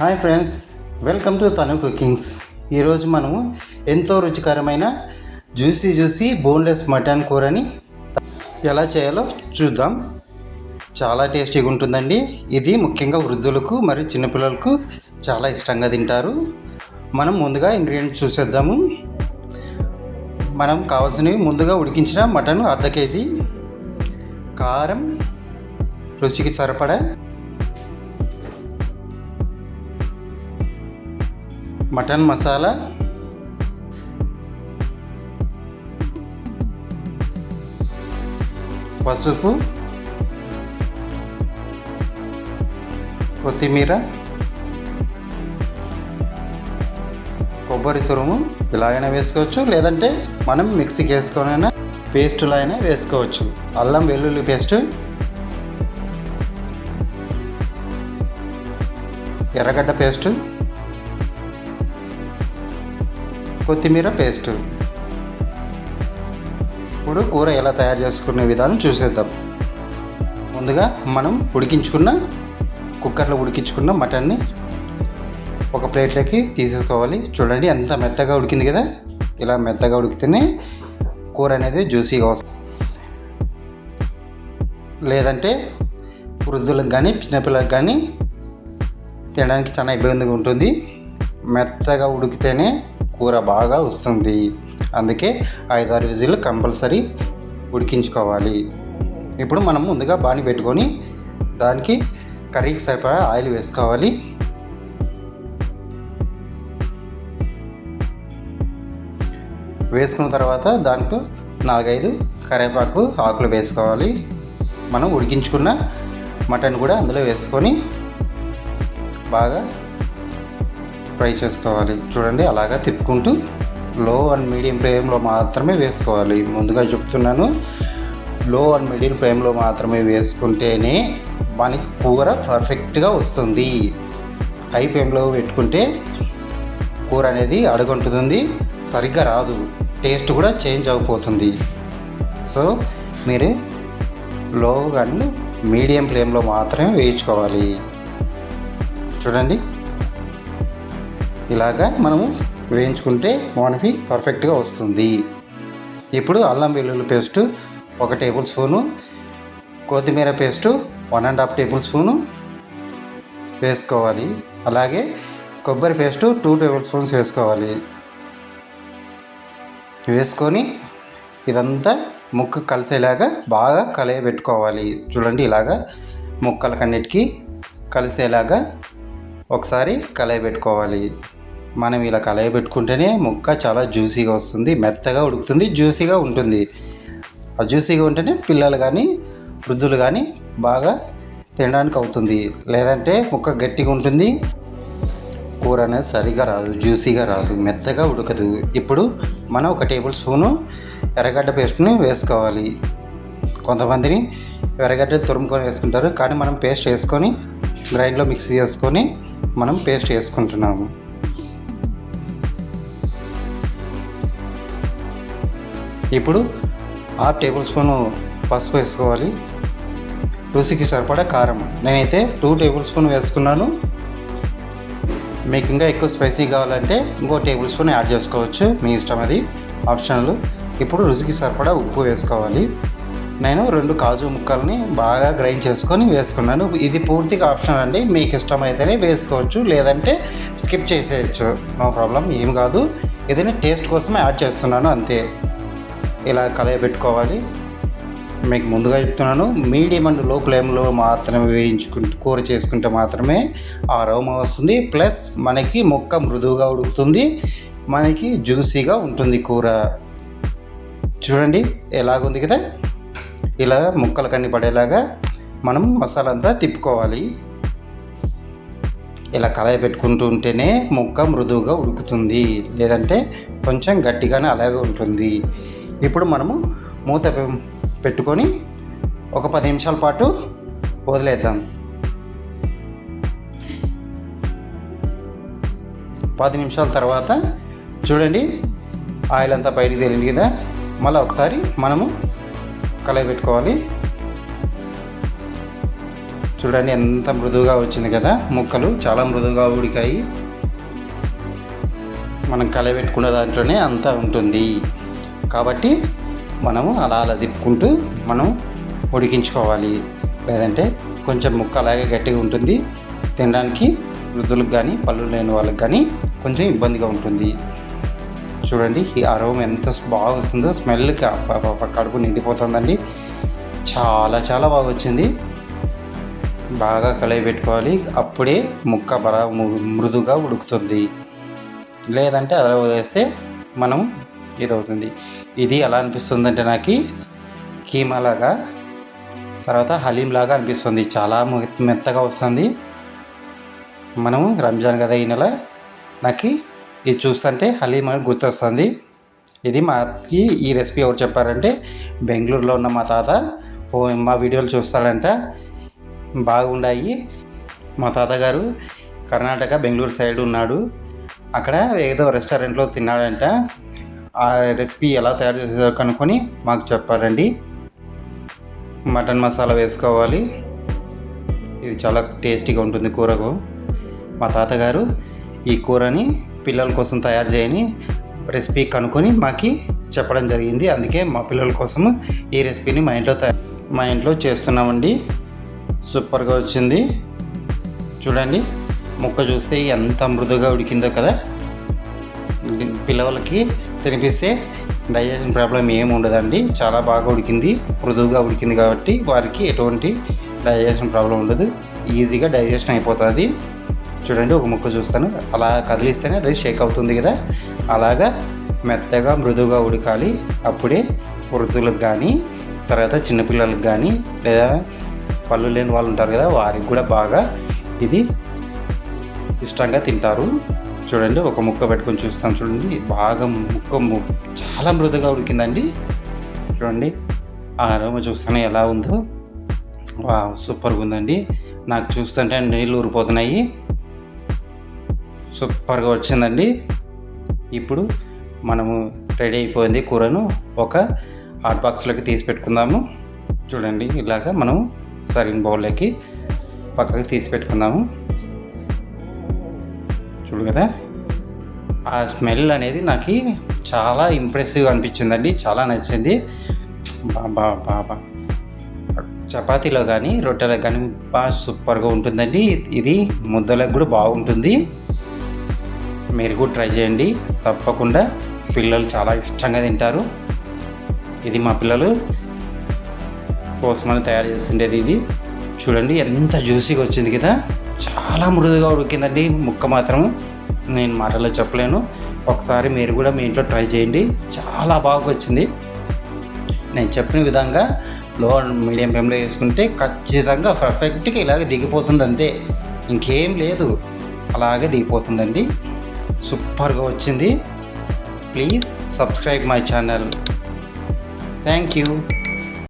Hi friends welcome to Tanu cookings. ఈరోజు మనము ఎంతో రుచికరమైన జ్యూసీ జ్యూసీ బోన్లెస్ మటన్ కూరని ఎలా చేయాలో చూద్దాం. చాలా టేస్టీగా ఉంటుందండి. ఇది ముఖ్యంగా వృద్ధులకు మరియు చిన్నపిల్లలకు చాలా ఇష్టంగా తింటారు. మనం ముందుగా ఇంగ్రీడియంట్స్ చూసేద్దాము. మనం కావాల్సినవి ముందుగా ఉడికించిన మటన్ అర్ధ కేజీ. కారం రుచికి సరిపడా మటన్ మసాలా. పసుపు. కొత్తిమీర. కొబ్బరి తురుము. ఇలా అయినా వేసుకోవచ్చు. లేదంటే మనం మిక్సీకి వేసుకొనైనా పేస్టులో అయినా వేసుకోవచ్చు. అల్లం వెల్లుల్లి పేస్ట్. ఎర్రగడ్డ పేస్టు. కొత్తిమీర పేస్ట్. ఇప్పుడు కూర ఎలా తయారు చేసుకునే విధానం చూసేద్దాం. ముందుగా మనం ఉడికించుకున్న కుక్కర్లో ఉడికించుకున్న మటన్ని ఒక ప్లేట్లోకి తీసేసుకోవాలి. చూడండి ఎంత మెత్తగా ఉడికింది కదా. ఇలా మెత్తగా ఉడికితేనే కూర అనేది జ్యూసీగా వస్తుంది. లేదంటే వృద్ధులకు కానీ చిన్నపిల్లలకు కానీ తినడానికి చాలా ఇబ్బందిగా ఉంటుంది. మెత్తగా ఉడికితేనే కూర బాగా వస్తుంది. అందుకే ఐదారు విజిల్ కంపల్సరీ ఉడికించుకోవాలి. ఇప్పుడు మనం ముందుగా బాణి పెట్టుకొని దానికి కర్రీకి సరిపడా ఆయిల్ వేసుకోవాలి. వేసుకున్న తర్వాత దాంట్లో నాలుగైదు కరివేపాకు ఆకులు వేసుకోవాలి. మనం ఉడికించుకున్న మటన్ కూడా అందులో వేసుకొని బాగా ఫ్రై చేసుకోవాలి. చూడండి అలాగా తిప్పుకుంటూ లో అండ్ మీడియం ఫ్లేమ్లో మాత్రమే వేసుకోవాలి. ముందుగా చెప్తున్నాను లో అండ్ మీడియం ఫ్లేమ్లో మాత్రమే వేసుకుంటేనే మనకి కూర పర్ఫెక్ట్గా వస్తుంది. హై ఫ్లేమ్లో పెట్టుకుంటే కూర అనేది అడుగుంటుంది సరిగ్గా రాదు టేస్ట్ కూడా చేంజ్ అయిపోతుంది సో మీరు లో అండ్ మీడియం ఫ్లేమ్లో మాత్రమే వేయించుకోవాలి. చూడండి. ఇలాగా మనము వేయించుకుంటే మోనఫీ పర్ఫెక్ట్గా వస్తుంది. ఇప్పుడు అల్లం వెల్లుల్లి పేస్టు ఒక టేబుల్ స్పూను కొత్తిమీర paste one and half table spoon వేసుకోవాలి. అలాగే కొబ్బరి పేస్టు టూ టేబుల్ స్పూన్స్ వేసుకోవాలి. వేసుకొని ఇదంతా ముక్కు కలిసేలాగా బాగా కలయబెట్టుకోవాలి. చూడండి ఇలాగా ముక్కలకన్నిటికీ కలిసేలాగా ఒకసారి కలయబెట్టుకోవాలి. మనం ఇలా కలయబెట్టుకుంటేనే ముక్క చాలా జ్యూసీగా వస్తుంది మెత్తగా ఉడుకుతుంది జ్యూసీగా ఉంటుంది. ఆ జ్యూసీగా ఉంటేనే పిల్లలు కానీ వృద్ధులు కానీ బాగా తినడానికి అవుతుంది. లేదంటే ముక్క గట్టిగా ఉంటుంది. కూర అనేది సరిగా రాదు జ్యూసీగా రాదు మెత్తగా ఉడకదు. ఇప్పుడు మనం ఒక టేబుల్ స్పూను ఎర్రగడ్డ పేస్ట్ని వేసుకోవాలి. కొంతమందిని ఎర్రగడ్డ తురుముకొని వేసుకుంటారు కానీ మనం పేస్ట్ వేసుకొని గ్రైండ్లో మిక్స్ చేసుకొని మనం పేస్ట్ వేసుకుంటున్నాము. ఇప్పుడు హాఫ్ టేబుల్ స్పూన్ పసుపు వేసుకోవాలి. రుచికి సరిపడా కారం. నేనైతే టూ టేబుల్ స్పూన్ వేసుకున్నాను. మీకు ఇంకా ఎక్కువ స్పైసీ కావాలంటే ఇంకో టేబుల్ స్పూన్ యాడ్ చేసుకోవచ్చు. మీ ఇష్టం అది. ఆప్షనల్. ఇప్పుడు రుచికి సరిపడా ఉప్పు వేసుకోవాలి. నేను రెండు కాజు ముక్కల్ని బాగా గ్రైండ్ చేసుకొని వేసుకున్నాను. ఇది పూర్తిగా ఆప్షన్ అండి. మీకు ఇష్టమైతేనే వేసుకోవచ్చు. లేదంటే స్కిప్ చేసేయచ్చు. No problem. ఏం కాదు. ఏదైనా టేస్ట్ కోసమే యాడ్ చేస్తున్నాను అంతే. ఇలా కలయబెట్టుకోవాలి మీకు ముందుగా చెప్తున్నాను మీడియం అండ్లో ఫ్లేమ్లో మాత్రమే వేయించుకుంటూ కూర చేసుకుంటే మాత్రమే ఆ రోమ వస్తుంది. ప్లస్ మనకి ముక్క మృదువుగా ఉడుకుతుంది. మనకి జ్యూసీగా ఉంటుంది కూర. చూడండి ఎలాగుంది కదా? ఇలా ముక్కలు కన్ని పడేలాగా మనం మసాలా అంతా తిప్పుకోవాలి. ఇలా కలయ పెట్టుకుంటూ ఉంటేనే ముక్క మృదువుగా ఉడుకుతుంది. లేదంటే కొంచెం గట్టిగానే అలాగే ఉంటుంది. ఇప్పుడు మనము మూత పెట్టుకొని ఒక పది నిమిషాల పాటు వదిలేద్దాం. పది నిమిషాల తర్వాత చూడండి ఆయిల్ అంతా బయటికి తేలింది కదా. మళ్ళీ ఒకసారి మనము కలయిపెట్టుకోవాలి చూడండి ఎంత మృదువుగా వచ్చింది కదా. ముక్కలు చాలా మృదువుగా ఉడికాయి. మనం కలయబెట్టుకున్న దాంట్లోనే అంతా ఉంటుంది. కాబట్టి మనము అలా అలా తిప్పుకుంటూ మనం ఉడికించుకోవాలి. లేదంటే కొంచెం ముక్క అలాగే గట్టిగా ఉంటుంది. తినడానికి వృద్ధులకు కానీ పళ్ళు లేని వాళ్ళకి కానీ కొంచెం ఇబ్బందిగా ఉంటుంది. చూడండి ఈ అరవం ఎంత బాగా వస్తుందో స్మెల్కి కడుపు నిండిపోతుందండి. చాలా చాలా బాగా వచ్చింది. బాగా కలయి పెట్టుకోవాలి. అప్పుడే ముక్క బాగా మృదుగా ఉడుకుతుంది. లేదంటే అలా వదిలేస్తే మనం ఇది అవుతుంది ఇది ఎలా అనిపిస్తుంది అంటే నాకు కీమా లాగా తర్వాత హలీం లాగా అనిపిస్తుంది. చాలా మె- మెత్తగా వస్తుంది. మనము రంజాన్ కదా ఈ నెల నాకు ఇది చూస్తుంటే హలీం అని గుర్తొస్తుంది. ఇది మాకి ఈ రెసిపీ ఎవరు చెప్పారంటే బెంగళూరులో ఉన్న మా తాత. ఓ మా వీడియోలు చూస్తాడంట బాగుండాయి. మా తాతగారు కర్ణాటక బెంగళూరు సైడ్ ఉన్నాడు. అక్కడ ఏదో రెస్టారెంట్లో తిన్నాడంట. ఆ రెసిపీ ఎలా తయారు చేసారో కనుక్కొని మాకు చెప్పారండి. మటన్ మసాలా వేసుకోవాలి. ఇది చాలా టేస్టీగా ఉంటుంది కూరకు. మా తాతగారు ఈ కూరని పిల్లల కోసం తయారు చేయని రెసిపీ కనుక్కొని మాకు చెప్పడం జరిగింది. అందుకే మా పిల్లల కోసం ఈ రెసిపీని మా ఇంట్లో తయారు మా ఇంట్లో చేస్తున్నామండి. సూపర్గా వచ్చింది. చూడండి ముక్క చూస్తే ఎంత మృదుగా ఉడికిందో కదా. పిల్లలకి తినిపిస్తే డైజెషన్ ప్రాబ్లం ఏమి ఉండదండి. చాలా బాగా ఉడికింది. మృదువుగా ఉడికింది కాబట్టి వారికి ఎటువంటి డైజెషన్ ప్రాబ్లం ఉండదు. ఈజీగా డైజెషన్ అయిపోతుంది. చూడండి ఒక ముక్క చూస్తాను. అలా కదిలిస్తేనే అది షేక్ అవుతుంది కదా. అలాగా మెత్తగా మృదువుగా ఉడకాలి. అప్పుడే వృద్ధులకు కానీ తర్వాత చిన్నపిల్లలకు కానీ లేదా పళ్ళు లేని వాళ్ళు ఉంటారు కదా వారికి కూడా బాగా ఇది ఇష్టంగా తింటారు. చూడండి ఒక ముక్క పెట్టుకొని చూస్తాం చూడండి. బాగా ముక్క ము- చాలా మృదుగా ఉడికిందండి. చూడండి ఆ అరోమ చూస్తానే ఎలా ఉందో. వా సూపర్గా ఉందండి నాకు చూస్తుంటే నీళ్ళు ఊరిపోతున్నాయి. సూపర్గా వచ్చిందండి. ఇప్పుడు మనము రెడీ అయిపోయింది కూరను. ఒక హాట్ బాక్స్లోకి తీసి పెట్టుకుందాము. చూడండి ఇలాగా మనం సర్వింగ్ బౌల్లోకి పక్కకి తీసి పెట్టుకుందాము. చూడు కదా. ఆ స్మెల్ అనేది నాకు చాలా ఇంప్రెసివ్ అనిపించిందండి చాలా నచ్చింది. బాబా బాబా చపాతీలో కానీ రొట్టెలో కానీ బాగా సూపర్గా ఉంటుందండి. ఇది ముద్దలకు కూడా బాగుంటుంది. మీరు కూడా ట్రై చేయండి. తప్పకుండా పిల్లలు చాలా ఇష్టంగా తింటారు. ఇది మా పిల్లలు కోసమని తయారు చేస్తుండేది ఇది. చూడండి ఎంత జ్యూసీగా వచ్చింది కదా. చాలా మృదుగా ఉడికిందండి. ముక్క మాత్రం నేను మాటల్లో చెప్పలేను. ఒకసారి మీరు కూడా మీ ఇంట్లో ట్రై చేయండి. చాలా బాగా వచ్చింది. నేను చెప్పిన విధంగా లో మీడియం ఫ్లేమ్లో వేసుకుంటే ఖచ్చితంగా పర్ఫెక్ట్గా ఇలాగ దిగిపోతుంది అంతే. ఇంకేం లేదు. అలాగే దిగిపోతుందండి. సూపర్గా వచ్చింది. Please subscribe my channel. Thank you.